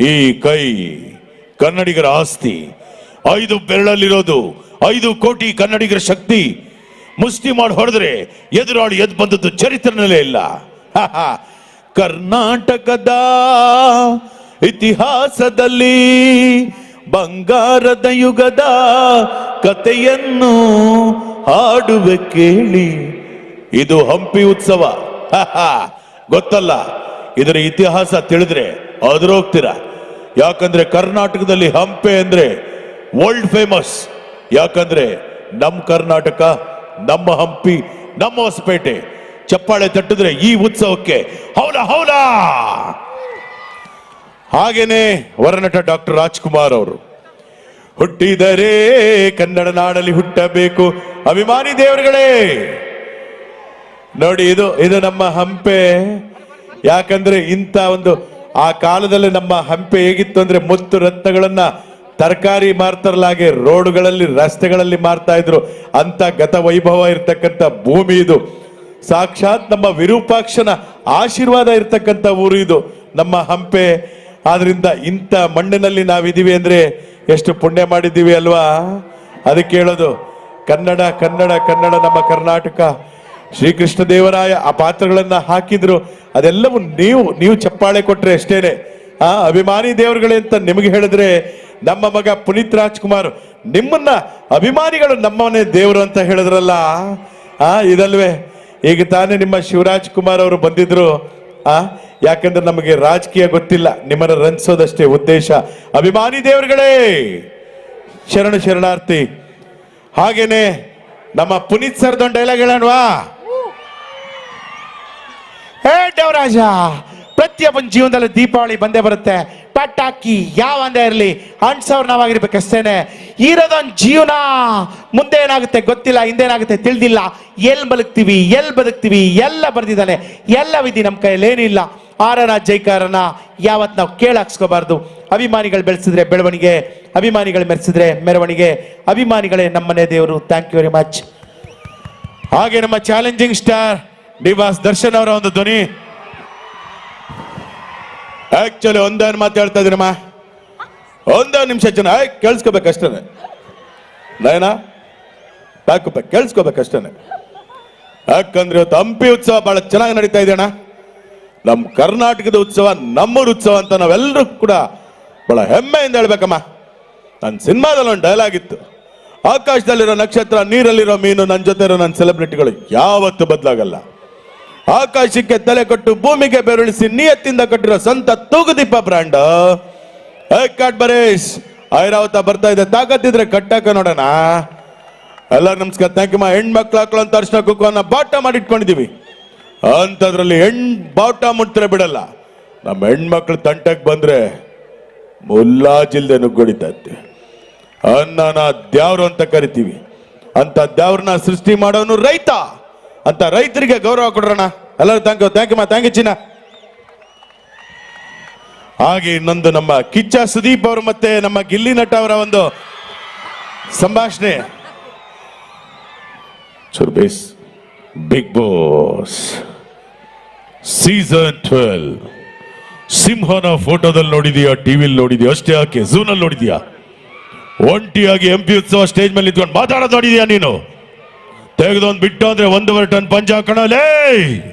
ಈ ಕೈ ಕನ್ನಡಿಗರ ಆಸ್ತಿ, ಐದು ಬೆರಳಲ್ಲಿರೋದು, ಐದು ಕೋಟಿ ಕನ್ನಡಿಗರ ಶಕ್ತಿ. ಮುಷ್ಟಿ ಮಾಡಿ ಹೊಡೆದ್ರೆ ಎದುರಾಳಿ ಎದ್ ಬಂದದ್ದು ಚರಿತ್ರನಲ್ಲೇ ಇಲ್ಲ. ಕರ್ನಾಟಕದ ಇತಿಹಾಸದಲ್ಲಿ ಬಂಗಾರದ ಯುಗದ ಕಥೆಯನ್ನು ಹಾಡುವೆ ಕೇಳಿ. ಇದು ಹಂಪಿ ಉತ್ಸವ. ಗೊತ್ತಲ್ಲ? ಇದರ ಇತಿಹಾಸ ತಿಳಿದ್ರೆ ಹೋಗ್ತೀರಾ ಯಾಕಂದ್ರೆ ಕರ್ನಾಟಕದಲ್ಲಿ ಹಂಪೆ ಅಂದ್ರೆ ವರ್ಲ್ಡ್ ಫೇಮಸ್ ಯಾಕಂದ್ರೆ ನಮ್ಮ ಕರ್ನಾಟಕ, ನಮ್ಮ ಹಂಪಿ, ನಮ್ಮ ಹೊಸಪೇಟೆ. ಚಪ್ಪಾಳೆ ತಟ್ಟಿದ್ರೆ ಈ ಉತ್ಸವಕ್ಕೆ ಹೌಲ ಹೌಲ! ಹಾಗೇನೆ ವರನಟ ಡಾಕ್ಟರ್ ರಾಜ್ಕುಮಾರ್ ಅವರು. ಹುಟ್ಟಿದರೆ ಕನ್ನಡ ನಾಡಲ್ಲಿ ಹುಟ್ಟಬೇಕು. ಅಭಿಮಾನಿ ದೇವರುಗಳೇ! ನೋಡಿ ಇದು ಇದು ನಮ್ಮ ಹಂಪೆ. ಯಾಕಂದ್ರೆ ಇಂಥ ಒಂದು ಆ ಕಾಲದಲ್ಲಿ ನಮ್ಮ ಹಂಪೆ ಹೇಗಿತ್ತು ಅಂದ್ರೆ ಮುತ್ತು ರತ್ನಗಳನ್ನ ತರಕಾರಿ ಮಾರ್ತಾರಲ್ಲ ಹಾಗೆ ರೋಡ್ಗಳಲ್ಲಿ, ರಸ್ತೆಗಳಲ್ಲಿ ಮಾರ್ತಾ ಇದ್ರು. ಅಂತ ಗತ ವೈಭವ ಇರ್ತಕ್ಕಂಥ ಭೂಮಿ ಇದು. ಸಾಕ್ಷಾತ್ ನಮ್ಮ ವಿರೂಪಾಕ್ಷನ ಆಶೀರ್ವಾದ ಇರ್ತಕ್ಕಂಥ ಊರು ಇದು, ನಮ್ಮ ಹಂಪೆ. ಆದ್ರಿಂದ ಇಂಥ ಮಣ್ಣಿನಲ್ಲಿ ನಾವಿದ್ದೀವಿ ಅಂದ್ರೆ ಎಷ್ಟು ಪುಣ್ಯ ಮಾಡಿದ್ದೀವಿ ಅಲ್ವಾ? ಅದಕ್ಕೆ ಹೇಳೋದು, ಕನ್ನಡ ಕನ್ನಡ ಕನ್ನಡ ನಮ್ಮ ಕರ್ನಾಟಕ. ಶ್ರೀಕೃಷ್ಣ ದೇವರಾಯ ಆ ಪಾತ್ರಗಳನ್ನ ಹಾಕಿದ್ರು. ಅದೆಲ್ಲವೂ ನೀವು ನೀವು ಚಪ್ಪಾಳೆ ಕೊಟ್ರೆ ಅಷ್ಟೇನೆ. ಆ ಅಭಿಮಾನಿ ದೇವರುಗಳೇ ಅಂತ ನಿಮಗೆ ಹೇಳಿದ್ರೆ ನಮ್ಮ ಮಗ ಪುನೀತ್ ರಾಜ್ಕುಮಾರ್, ನಿಮ್ಮನ್ನ ಅಭಿಮಾನಿಗಳು ನಮ್ಮನೆ ದೇವರು ಅಂತ ಹೇಳಿದ್ರಲ್ಲ. ಆ, ಇದಲ್ವೇ. ಈಗ ತಾನೇ ನಿಮ್ಮ ಶಿವರಾಜ್ ಕುಮಾರ್ ಅವರು ಬಂದಿದ್ರು. ಆ, ಯಾಕಂದ್ರೆ ನಮಗೆ ರಾಜಕೀಯ ಗೊತ್ತಿಲ್ಲ. ನಿಮ್ಮನ್ನ ರಂಜಿಸೋದಷ್ಟೇ ಉದ್ದೇಶ. ಅಭಿಮಾನಿ ದೇವರುಗಳೇ, ಶರಣ ಶರಣಾರ್ಥಿ. ಹಾಗೇನೆ ನಮ್ಮ ಪುನೀತ್ ಸರ್ದೊಂದು ಡೈಲಾಗ್ ಹೇಳೋಣವಾ? ಹೇ ದೇವರಾಜ, ಪ್ರತಿಯೊಬ್ಬನ ಜೀವನದಲ್ಲಿ ದೀಪಾವಳಿ ಬಂದೇ ಬರುತ್ತೆ. ಪಟಾಕಿ ಯಾವ ಅಂದೇ ಇರಲಿ ಅಂಟ್ಸವ್ರು ನಾವಾಗಿರ್ಬೇಕಷ್ಟೇನೆ ಇರೋದೊಂದು ಜೀವನ ಮುಂದೆ ಏನಾಗುತ್ತೆ ಗೊತ್ತಿಲ್ಲ, ಹಿಂದೇನಾಗುತ್ತೆ ತಿಳಿದಿಲ್ಲ. ಎಲ್ಲಿ ಬದುಕ್ತೀವಿ ಎಲ್ಲಿ ಬದುಕ್ತೀವಿ, ಎಲ್ಲ ಬರ್ದಿದ್ದಾನೆ. ಎಲ್ಲ ವಿಧಿ ನಮ್ಮ ಕೈಯಲ್ಲಿ ಏನಿಲ್ಲ ಆರನ ಜೈಕಾರನ ಯಾವತ್ ನಾವು ಕೇಳಾಕ್ಸ್ಕೋಬಾರ್ದು. ಅಭಿಮಾನಿಗಳು ಬೆಳೆಸಿದ್ರೆ ಬೆಳವಣಿಗೆ, ಅಭಿಮಾನಿಗಳು ಮೆರೆಸಿದ್ರೆ ಮೆರವಣಿಗೆ. ಅಭಿಮಾನಿಗಳೇ ನಮ್ಮನೆ ದೇವರು. ಥ್ಯಾಂಕ್ ಯು ವೆರಿ ಮಚ್ ಹಾಗೆ ನಮ್ಮ ಚಾಲೆಂಜಿಂಗ್ ಸ್ಟಾರ್ ಡಿವಾಸ್ ದರ್ಶನ್ ಅವರ ಒಂದು ಧ್ವನಿ. ಆಕ್ಚುಲಿ ಒಂದೇನ್ ಮಾತು ಹೇಳ್ತಾ ಇದೀನಮ್ಮ ಒಂದೊಂದು ನಿಮಿಷ ಜನ ಕೇಳಿಸ್ಕೋಬೇಕಷ್ಟೇ ನಯನ ಯಾಕಪ್ಪ ಕೇಳಿಸ್ಕೋಬೇಕಷ್ಟೇ ಯಾಕಂದ್ರೆ ಇವತ್ತು ಹಂಪಿ ಉತ್ಸವ ಬಹಳ ಚೆನ್ನಾಗಿ ನಡೀತಾ ಇದೆ ಅಣ್ಣ. ನಮ್ಮ ಕರ್ನಾಟಕದ ಉತ್ಸವ, ನಮ್ಮೂರ ಉತ್ಸವ ಅಂತ ನಾವೆಲ್ಲರೂ ಕೂಡ ಬಹಳ ಹೆಮ್ಮೆಯಿಂದ ಹೇಳ್ಬೇಕಮ್ಮ. ನನ್ನ ಸಿನಿಮಾದಲ್ಲಿ ಒಂದು ಡೈಲಾಗ್ ಇತ್ತು. ಆಕಾಶದಲ್ಲಿರೋ ನಕ್ಷತ್ರ, ನೀರಲ್ಲಿರೋ ಮೀನು ನನ್ನ ಜೊತೆ ಇರೋ ನನ್ನ ಸೆಲೆಬ್ರಿಟಿಗಳು ಯಾವತ್ತೂ ಬದಲಾಗಲ್ಲ. ಆಕಾಶಕ್ಕೆ ತಲೆ ಕೊಟ್ಟು ಭೂಮಿಗೆ ಬೆರಳಿಸಿ ನಿಯತ್ತಿಂದ ಕಟ್ಟಿರೋ ಸ್ವಂತ ತೂಗುದೀಪ ಬ್ರ್ಯಾಂಡ್ ಕಾಟ್ ಬರೇಶ್, ಐರಾವತ ಬರ್ತಾ ಇದೆ. ತಾಕತ್ತಿದ್ರೆ ಕಟ್ಟಾಕ ನೋಡೋಣ. ಎಲ್ಲ ನಮಸ್ಕಾರ. ಥ್ಯಾಂಕ್ ಯು ಮಾ. ಹೆಣ್ಮಕ್ಳು ಹಾಕೊಳ್ಳೋ ಅಂತ ಅರ್ಶನ ಕುಕ್ಕುವನ್ನ ಬಾಟ ಮಾಡಿ ಇಟ್ಕೊಂಡಿದೀವಿ ಅಂಥದ್ರಲ್ಲಿ ಹೆಣ್ ಬಾಟ ಮುಟ್ತಾರೆ ಬಿಡಲ್ಲ. ನಮ್ಮ ಹೆಣ್ಮಕ್ಳು ತಂಟಕ್ಕೆ ಬಂದ್ರೆ ಮುಲ್ಲಾಜಿಲ್ದೆ ನುಗ್ಗೊಡಿತೈತೆ ಅನ್ನನ ದ್ಯಾವ್ರು ಅಂತ ಕರಿತೀವಿ. ಅಂತ ದ್ಯಾವ್ರನ್ನ ಸೃಷ್ಟಿ ಮಾಡೋನು ರೈತ. ಅಂತ ರೈತರಿಗೆ ಗೌರವ ಕೊಡೋಣ ಎಲ್ಲರೂ ಥ್ಯಾಂಕ್ ಯು ಥ್ಯಾಂಕ್ ಯು ಮಾ ಥ್ಯಾಂಕ್ ಯು ಚಿನ್ನ ಹಾಗೆ ಇನ್ನೊಂದು ನಮ್ಮ ಕಿಚ್ಚ ಸುದೀಪ್ ಅವರು ಮತ್ತೆ ನಮ್ಮ ಗಿಲ್ಲಿ ನಟ ಅವರ ಒಂದು ಸಂಭಾಷಣೆ. ಸುರ್ಬೇಸ್ ಬಿಗ್ ಬಾಸ್ ಸೀಸನ್ ಟ್ವೆಲ್ ಸಿಂಹನ ಫೋಟೋದಲ್ಲಿ ನೋಡಿದೀಯಾ ಟಿವಿಲಿ ನೋಡಿದ್ಯಾ, ಅಷ್ಟೇ ಯಾಕೆ? ಝೂನಲ್ಲಿ ನೋಡಿದ್ಯಾ? ಒಂಟಿಯಾಗಿ ಎಂ ಪಿ ಉತ್ಸವ ಸ್ಟೇಜ್ ಮೇಲೆ ನಿಂತ್ಕೊಂಡು ಮಾತಾಡೋದು ನೋಡಿದ್ಯಾ ನೀನು? ತೆಗೆದೊಂದು ಬಿಟ್ಟು ಅಂದ್ರೆ ಒಂದೂವರೆ ಟನ್ ಪಂಚ ಹಾಕೋಣಲೇ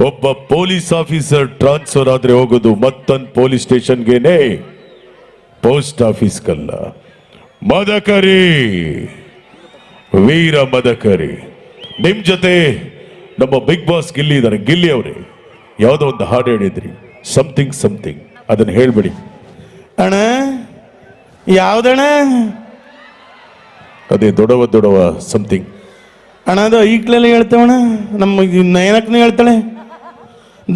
ಒಬ್ಬ ಪೊಲೀಸ್ ಆಫೀಸರ್ ಟ್ರಾನ್ಸ್ಫರ್ ಆದ್ರೆ ಹೋಗೋದು ಮತ್ತೊಂದು ಪೊಲೀಸ್ ಸ್ಟೇಷನ್ಗೆನೆ. ಪೋಸ್ಟ್ ಆಫೀಸ್ಗಲ್ಲ. ಮದಕರಿ. ವೀರ ಮದಕರಿ. ನಿಮ್ ಜೊತೆ ನಮ್ಮ ಬಿಗ್ ಬಾಸ್ ಗಿಲ್ಲಿ ಇದ್ದಾರೆ ಗಿಲ್ಲಿ ಅವರೇ ಯಾವುದೋ ಒಂದು ಹಾಡು ಹೇಳಿದ್ರಿ. ಸಮಥಿಂಗ್ ಸಮಥಿಂಗ್ ಅದನ್ನ ಹೇಳ್ಬಿಡಿ. ಅಣ್ಣ ಯಾವ್ದಣ್ಣ? ಅದೇ ದೊಡವ ದೊಡವ ಸಮಥಿಂಗ್ ಅಣ್ಣ, ಅದು ಈಗ್ಲೆಲ್ಲ ಹೇಳ್ತೇವಣ ನಮ್ಮ ನಯನಕ್ಕೂ ಹೇಳ್ತಾಳೆ.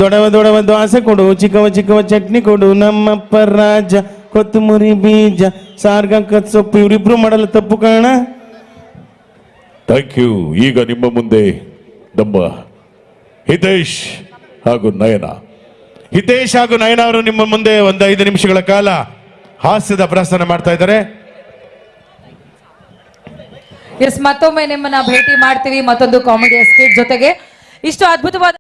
ದೊಡವ ದೊಡವ ದ್ವಾಸೆ ಕೊಡು, ಚಿಕ್ಕವ ಚಿಕ್ಕವ ಚಟ್ನಿ ಕೊಡು, ನಮ್ಮಪ್ಪ ರಾಜ, ಕೊತ್ತಂಬರಿ ಬೀಜ, ಸಾರ್ಗ ಸೊಪ್ಪು, ಇವರಿಬ್ರು ಮಾಡಲ್ಲ ತಪ್ಪು ಕಾರಣ ಥ್ಯಾಂಕ್ ಯು ಈಗ ನಿಮ್ಮ ಮುಂದೆ ನಮ್ಮ ಹಿತೇಶ್ ಹಾಗೂ ನಯನ. ಹಿತೇಶ್ ಹಾಗೂ ನಯನ ಅವರು ನಿಮ್ಮ ಮುಂದೆ ಒಂದು ಐದು ನಿಮಿಷಗಳ ಕಾಲ ಹಾಸ್ಯದ ಪ್ರಸನ್ನ ಮಾಡ್ತಾ ಇದ್ದಾರೆ. ಎಸ್ ಮತ್ತೊಮ್ಮೆ ನಿಮ್ಮನ್ನ ಭೇಟಿ ಮಾಡ್ತೀವಿ ಮತ್ತೊಂದು ಕಾಮಿಡಿ ಸ್ಕಿಟ್ ಜೊತೆಗೆ. ಇಷ್ಟು ಅದ್ಭುತವಾದ